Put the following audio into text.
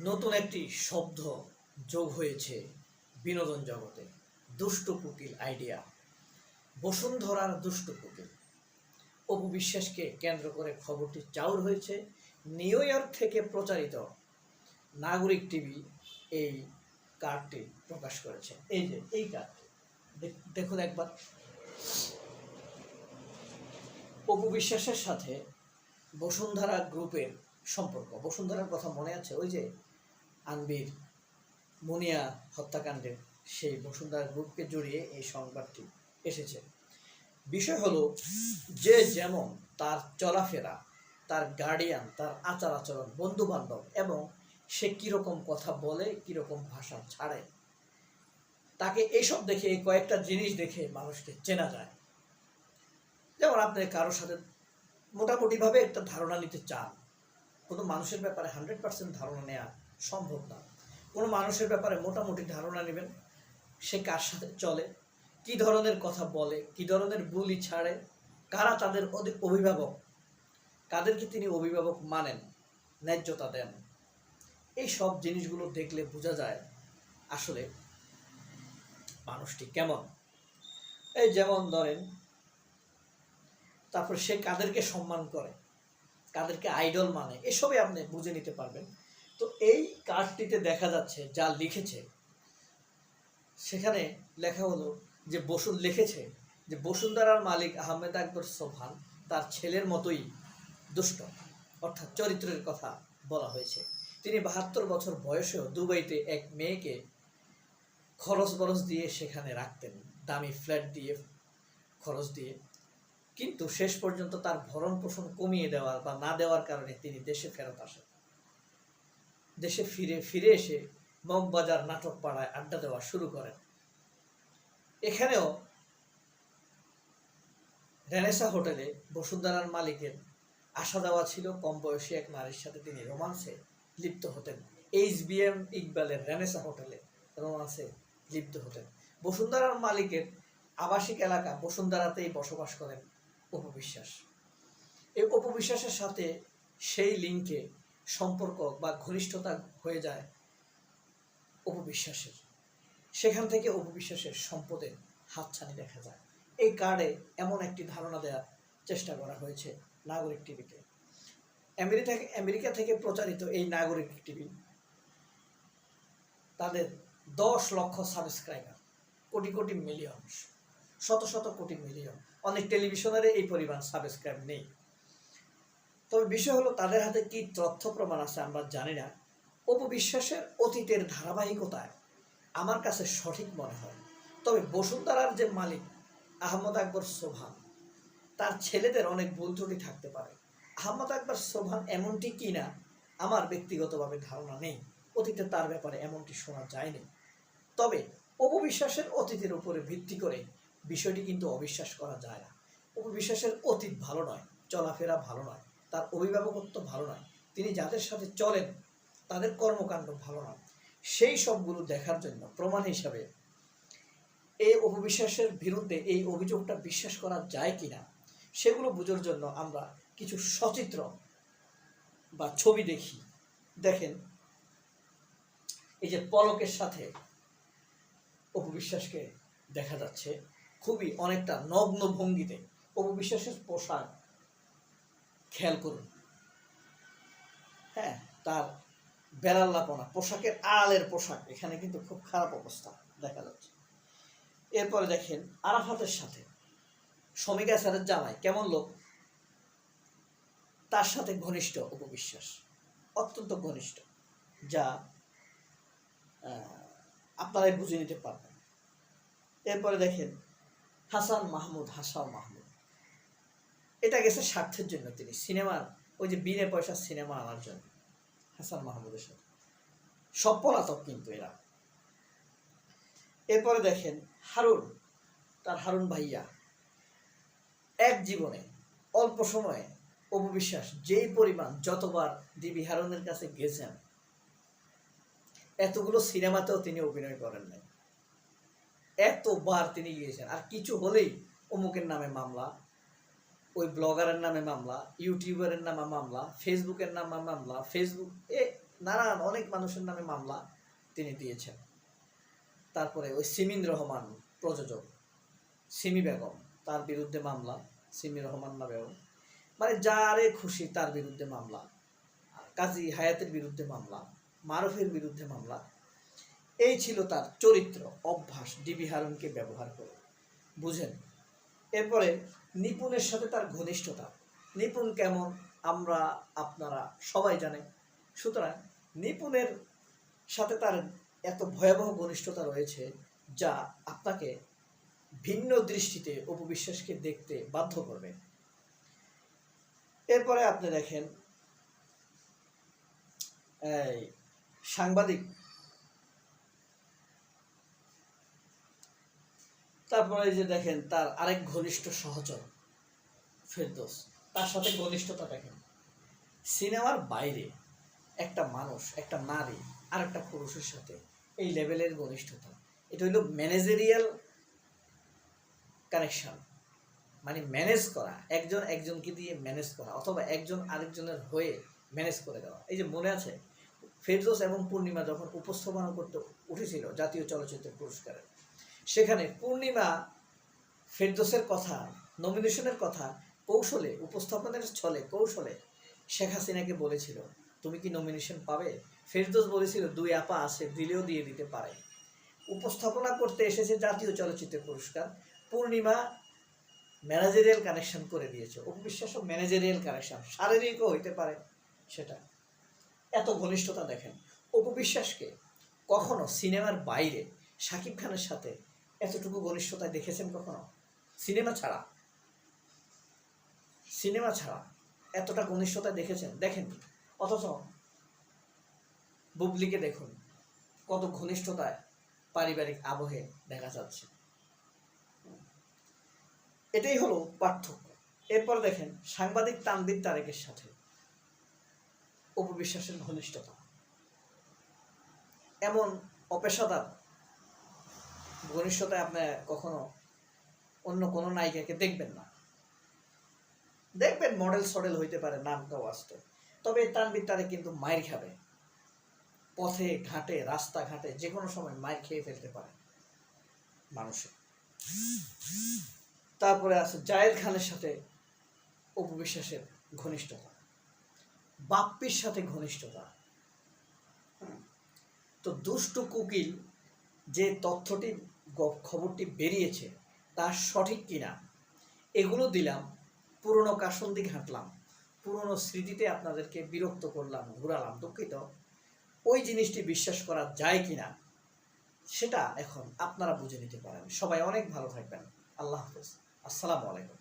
নতুন একটি শব্দ যোগ হয়েছে বিনোদন জগতে, দুষ্টু কুকিল আইডিয়া। বসুন্ধরার দুষ্টু কুকিল। অপু বিশ্বাসকে কেন্দ্র করে খবরটি চাউর হয়েছে। নিউ ইয়র্ক থেকে প্রচারিত নাগরিক টিভি এই কার্ডটি প্রকাশ করেছে। এই যে, এই কার্ডটি। দেখ- দেখুন একবার। অপু বিশ্বাসের সাথে বসুন্ধরা গ্রুপের সম্পর্ক। বসুন্ধরার কথা মনে আছে? ওই যে আনবির মুনিয়া হত্যাকাণ্ডের সেই বসুন্ধরা গ্রুপকে জড়িয়ে এই সংবাদটি এসেছে। বিষয় হলো, যে যেমন তার চলাফেরা, তার গার্ডিয়ান তার আচার আচরণ বন্ধু বান্ধব এবং সে কীরকম কথা বলে, কীরকম ভাষা ছাড়ে, তাকে এইসব দেখে কয়েকটা জিনিস দেখে মানুষকে চেনা যায়। যেমন আপনি কারোর সাথে মোটামুটিভাবে একটা ধারণা নিতে চান, কোনো মানুষের ব্যাপারে হান্ড্রেড পার্সেন্ট ধারণা নেওয়া সম্ভব না। কোনো মানুষের ব্যাপারে মোটামুটি ধারণা নেবেন, সে কার সাথে চলে, কি ধরনের কথা বলে, কি ধরনের বুলি ছাড়ে, কারা তাদের অভিভাবক, কাদেরকে তিনি অভিভাবক মানেন, ন্যায্যতা দেন। এই সব জিনিসগুলো দেখলে বোঝা যায় আসলে মানুষটি কেমন। এই যেমন ধরেন, তারপর সে কাদেরকে সম্মান করে, কাদেরকে আইডল মানে এসবই আপনি বুঝে নিতে পারবেন। তো এই কার্ডটিতে দেখা যাচ্ছে, যা লিখেছে, সেখানে লেখা হলো যে বসুন লিখেছে যে বসুন্ধরার মালিক আহমেদ আকবর সোহান তার ছেলের মতোই দুষ্ট, অর্থাৎ চরিত্রের কথা বলা হয়েছে। তিনি বাহাত্তর বছর বয়সেও দুবাইতে এক মেয়েকে খরচ বরচ দিয়ে সেখানে রাখতেন, দামি ফ্ল্যাট দিয়ে খরচ দিয়ে। কিন্তু শেষ পর্যন্ত তার ভরণ পোষণ কমিয়ে দেওয়ার বা না দেওয়ার কারণে তিনি দেশে ফেরত আসেন। দেশে ফিরে ফিরে এসে মগবাজার নাটক পাড়ায় আড্ডা দেওয়া শুরু করেন। এখানেও রেনেসা হোটেলে বসুন্ধরার মালিকের আশা দেওয়া ছিল, কম বয়সী এক নারীর সাথে তিনি রোমান্সে লিপ্ত হতেন। এইচ বি এম ইকবালের রেনেসা হোটেলে রোমান্সে লিপ্ত হতেন। বসুন্ধরার মালিকের আবাসিক এলাকা বসুন্ধরাতেই বসবাস করেন অপবিশ্বাস এই অপবিশ্বাসের সাথে সেই লিঙ্কে সম্পর্ক বা ঘনিষ্ঠতা হয়ে যায় অপবিশ্বাসের সেখান থেকে অপবিশ্বাসের সম্পদের হাতছানি দেখা যায়। এই কার্ডে এমন একটি ধারণা দেওয়ার চেষ্টা করা হয়েছে নাগরিক টিভিতে। আমেরিকা আমেরিকা থেকে প্রচারিত এই নাগরিক টিভি তাদের দশ লক্ষ সাবস্ক্রাইবার, কোটি কোটি মিলিয়ন শত শত কোটি মিলিয়ন। অনেক টেলিভিশনের এই পরিমাণ সাবস্ক্রাইব নেই। তবে বিষয় হলো তাদের হাতে কি তথ্য প্রমাণ আছে আমরা জানি না। অপবিশ্বাসের অতীতের ধারাবাহিকতায় আমার কাছে সঠিক মনে হয়। তবে বসুন্ধরার যে মালিক আহমদ আকবর সোভান তার ছেলেদের অনেক ভুল ত্রুটি থাকতে পারে। আহমদ আকবর সোভান এমনটি কি না, আমার ব্যক্তিগতভাবে ধারণা নেই। অতীতে তার ব্যাপারে এমনটি শোনা যায়নি। তবে অপবিশ্বাসের অতীতের উপরে ভিত্তি করে বিষয়টি কিন্তু অবিশ্বাস করা যায় না। অপবিশ্বাসের অতীত ভালো নয়, চলাফেরা ভালো নয়। তার অভিভাবকত্ব ভালো নয়। তিনি যাদের সাথে চলেন, তাদের কর্মকাণ্ড ভালো নয়। সেই সবগুলো দেখার জন্য প্রমাণ হিসাবে এই অপবিশ্বাসের বিরুদ্ধে এই অভিযোগটা বিশ্বাস করা যায় কি না সেগুলো বোঝার জন্য আমরা কিছু সচিত্র বা ছবি দেখি। দেখেন, এই যে পলকের সাথে অপবিশ্বাসকে দেখা যাচ্ছে। খুবই অনেকটা নগ্ন ভঙ্গিতে অপবিশ্বাসের পোশাক খেয়াল করুন। হ্যাঁ তার বেড়াল্লাপনা পোশাকের আড়ালের পোশাক, এখানে কিন্তু খুব খারাপ অবস্থা দেখা যাচ্ছে। এরপরে দেখেন আরাফাতের সাথে শ্রমিক স্যারের জামাই কেমন লোক? তার সাথে ঘনিষ্ঠ উপবিশ্বাস অত্যন্ত ঘনিষ্ঠ, যা আপনারাই বুঝে নিতে পারবেন। এরপরে দেখেন হাসান মাহমুদ হাসান মাহমুদ। এটা গেছে স্বার্থের জন্য তিনি। সিনেমার ওই যে বিনে পয়সা সিনেমা আনার জন্য, হাসান মাহমুদের সাথে। সব পলাতক কিন্তু এরা। এরপরে দেখেন হারুন, তার হারুন ভাইয়া। এক জীবনে, অল্প সময়ে, অপবিশ্বাস, যেই পরিমাণ যতবার দিবি হারুনের কাছে গেছেন, এতগুলো সিনেমাতেও তিনি অভিনয় করেন নাই। এতবার তিনি গিয়েছেন। আর কিছু হলেই অমুকের নামে মামলা ওই ব্লগারের নামে মামলা, ইউটিউবারের নামে মামলা, ফেসবুকের নামে মামলা, ফেসবুক এ নানান অনেক মানুষের নামে মামলা তিনি দিয়েছেন। তারপরে ওই সিমিন রহমান প্রযোজক, সিমি বেগম, তার বিরুদ্ধে মামলা, সিমি রহমান না বেগম মানে যারে খুশি তার বিরুদ্ধে মামলা, কাজী হায়াতের বিরুদ্ধে মামলা, মারুফের বিরুদ্ধে মামলা, এই ছিল তার চরিত্র, অভ্যাস ডিবি হারুনকে ব্যবহার করে। বুঝেন? এরপরে নিপুণের সাথে তার ঘনিষ্ঠতা। নিপুণ কেমন আমরা আপনারা সবাই জানে সুতরাং নিপুণের সাথে তার এত ভয়াবহ ঘনিষ্ঠতা রয়েছে যা আপনাকে ভিন্ন দৃষ্টিতে অপবিশ্বাসকে দেখতে বাধ্য করবে। এরপরে আপনি দেখেন সাংবাদিক তারপরে এই যে দেখেন, তার আরেক ঘনিষ্ঠ সহচর, ফেরদোস। তার সাথে ঘনিষ্ঠতা দেখেন। সিনেমার বাইরে একটা মানুষ, একটা নারী আর একটা পুরুষের সাথে এই লেভেলের ঘনিষ্ঠতা। এটা হলো ম্যানেজেরিয়াল কানেকশন মানে ম্যানেজ করা, একজন একজনকে দিয়ে ম্যানেজ করা, অথবা একজন আরেকজনের হয়ে ম্যানেজ করে দেওয়া। এই যে মনে আছে, ফেরদোস এবং পূর্ণিমা যখন উপস্থাপনা করতে উঠেছিল জাতীয় চলচ্চিত্র পুরস্কারে সেখানে পূর্ণিমা ফেরদোসের কথা নমিনেশনের কথা, কৌশলে, উপস্থাপনের ছলে, কৌশলে শেখ হাসিনাকে বলেছিল, তুমি কি নমিনেশন পাবে? ফেরদোস বলেছিল, দুই আপা আছে, দিলেও দিয়ে দিতে পারে। উপস্থাপনা করতে এসেছে জাতীয় চলচ্চিত্র পুরস্কার। পূর্ণিমা ম্যানেজারিয়াল কানেকশন করে দিয়েছে। অপবিশ্বাসও ম্যানেজারিয়াল কানেকশন, শারীরিকও হইতে পারে সেটা। এত ঘনিষ্ঠতা দেখেন। অপবিশ্বাসকে কখনো সিনেমার বাইরে শাকিব খানের সাথে এতটুকু ঘনিষ্ঠতা দেখেছেন কখনো? সিনেমা ছাড়া। সিনেমা ছাড়া এতটা ঘনিষ্ঠতা দেখেছেন? দেখেন অথচ বুবলিকে দেখুন, কত ঘনিষ্ঠতায় পারিবারিক আবহে দেখা যাচ্ছে। এটাই হলো পার্থক্য। এরপর দেখেন সাংবাদিক তানবির তারেকের সাথে অপবিশ্বাসের ঘনিষ্ঠতা। এমন অপেশাদার ঘনিষ্ঠতায় আপনি কখনো অন্য কোনো নায়িকাকে দেখবেন না। দেখবেন মডেল সডেল হইতে পারে, নাম কেউ আসতে তবে তানবির তারে কিন্তু মায়ের খাবে। পথে, ঘাটে, রাস্তাঘাটে যে কোনো সময় মায়ের খেয়ে ফেলতে পারে মানুষের তারপরে আছে জায়েদ খানের সাথে অপবিশ্বাসের ঘনিষ্ঠতা। বাপ্পির সাথে ঘনিষ্ঠতা। তো দুষ্টু কুকিল যে তথ্যটি খবরটি বেরিয়েছে, তা সঠিক কিনা? এগুলো দিলাম, পুরনো কাসন্দি ঘাঁটলাম, পুরনো স্মৃতিতে আপনাদেরকে বিরক্ত করলাম, ঘুরালাম, দুঃখিত। ওই জিনিসটি বিশ্বাস করা যায় কি না সেটা এখন আপনারা বুঝে নিতে পারেন। সবাই অনেক ভালো থাকবেন। আল্লাহ হাফেজ। আসসালামু আলাইকুম।